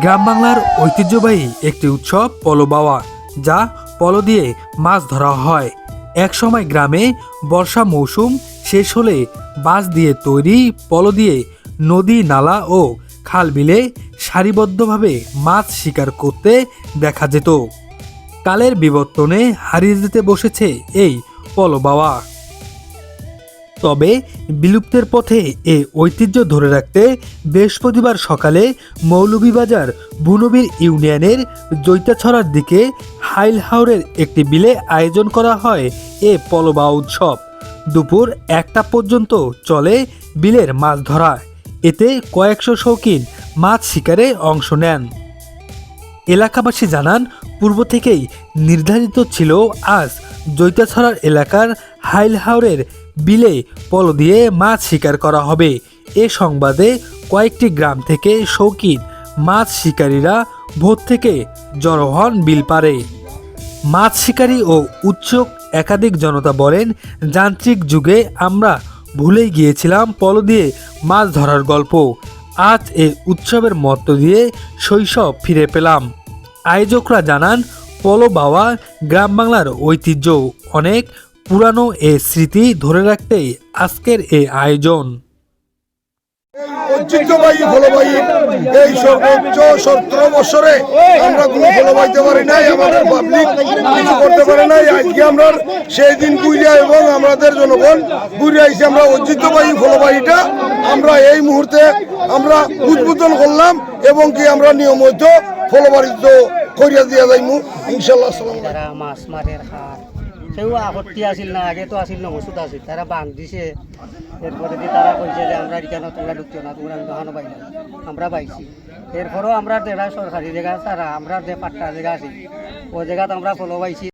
গ্রাম বাংলার ঐতিহ্যবাহী একটি উৎসব পলো বাওয়া, যা পলো দিয়ে মাছ ধরা হয়। একসময় গ্রামে বর্ষা মৌসুম শেষ হলে বাঁশ দিয়ে তৈরি পলো দিয়ে নদী, নালা ও খাল বিলে সারিবদ্ধভাবে মাছ শিকার করতে দেখা যেত। কালের বিবর্তনে হারিয়ে যেতে বসেছে এই পলো বাওয়া। তবে বিলুপ্তের পথে এ ঐতিহ্য ধরে রাখতে বৃহস্পতিবার সকালে মৌলভীবাজার বুনবীর ইউনিয়নের জৈতাছড়ার দিকে হাইল হাওরের একটি বিলে আয়োজন করা হয় এ পলবা উৎসব। দুপুর একটা পর্যন্ত চলে বিলের মাছ ধরা। এতে কয়েকশো শৌখিন মাছ শিকারে অংশ নেন। এলাকাবাসী জানান, পূর্ব থেকেই নির্ধারিত ছিল আজ জৈতাছড়ার এলাকার হাইলহাওরের বিলে পল দিয়ে মাছ শিকার করা হবে। এ সংবাদে কয়েকটি গ্রাম থেকে শৌখিন মাছ শিকারীরা ভোর থেকে জড়ো হন বিল পারে। মাছ শিকারী ও উৎসুক একাধিক জনতা বলেন, যান্ত্রিক যুগে আমরা ভুলেই গিয়েছিলাম পল দিয়ে মাছ ধরার গল্প। আজ এ উৎসবের মধ্য দিয়ে শৈশব ফিরে পেলাম। আয়োজকরা জানান, পলো বাওয়া গ্রাম বাংলার ঐতিহ্য। অনেক পুরানো এ স্মৃতি ধরে রাখতেই আজকের এই আয়োজন। ঐতিহ্যবাহী ফলবাহী এই সর্বোচ্চ সতেরো বছরে আমরা কোনো ফলবাইতে পারি নাই আমাদের পাবলিক কিছু করতে পারে নাই। আজকে আমরা সেই দিন বুঝিয়া এবং আমাদের জনগণ বুঝে আইসি আমরা ঐতিহ্যবাহী ফলবাহীটা আমরা এই মুহূর্তে আমরা উদ্বোধন করলাম এবং কি আমরা নিয়মিত ফলবাড়িত করিয়া দিয়া যাইমু। ইনশাল্লাহ মাছ মারে খায় সেও আপত্তি আসিল না, আগে তো আসিল না, ওষুধ আসিল তারা বাঁধ দিছে। এরপরে দিয়ে তারা কইছে যে আমরা কেন তোমরা ঢুকছো না, তোমরা দোকানও পাই না, আমরা পাইছি। এরপরেও আমরা যেটা সরকারি জায়গা তারা আমরা যে পাট্টা জায়গা আছে ও জায়গাতে আমরা ফলো পাইছি।